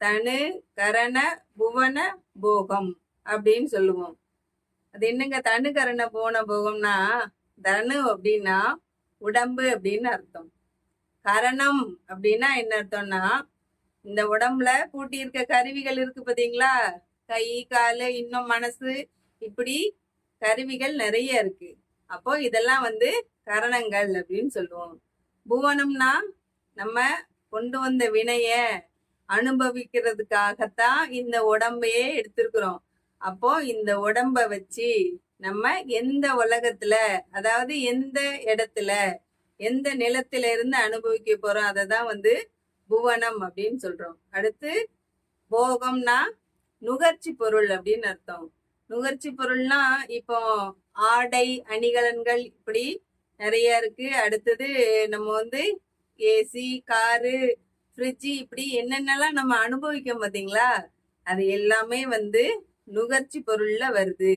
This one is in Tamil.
தனு கரண புவன போகம் அப்படின்னு சொல்லுவோம். அது என்னங்க தனு கரண புவன போகம்னா தனு அப்படின்னா உடம்பு அப்படின்னு அர்த்தம். கரணம் அப்படின்னா என்ன அர்த்தம்னா இந்த உடம்புல கூட்டி இருக்க கருவிகள் இருக்கு பாத்தீங்களா? கை காலு இன்னும் மனசு இப்படி கருவிகள் நிறைய இருக்கு. அப்போ இதெல்லாம் வந்து கரணங்கள் அப்படின்னு சொல்லுவோம். புவனம்னா நம்ம கொண்டு வந்த வினைய அனுபவிக்கிறதுக்காகத்தான் இந்த உடம்பையே எடுத்திருக்கிறோம். அப்போ இந்த உடம்ப வச்சு நம்ம எந்த உலகத்துல அதாவது எந்த இடத்துல எந்த நிலத்தில இருந்து அனுபவிக்க போறோம் அதை தான் வந்து புவனம் அப்படின்னு சொல்றோம். அடுத்து போகம்னா நுகர்ச்சி பொருள் அப்படின்னு அர்த்தம். நுகர்ச்சி பொருள்னா இப்போ ஆடை அணிகலன்கள் இப்படி நிறைய இருக்கு. அடுத்தது நம்ம வந்து ஏசி காரு ஃப்ரிட்ஜு இப்படி என்னென்னலாம் நம்ம அனுபவிக்கோம் பார்த்தீங்களா அது எல்லாமே வந்து நுகர்ச்சி பொருள்ல வருது.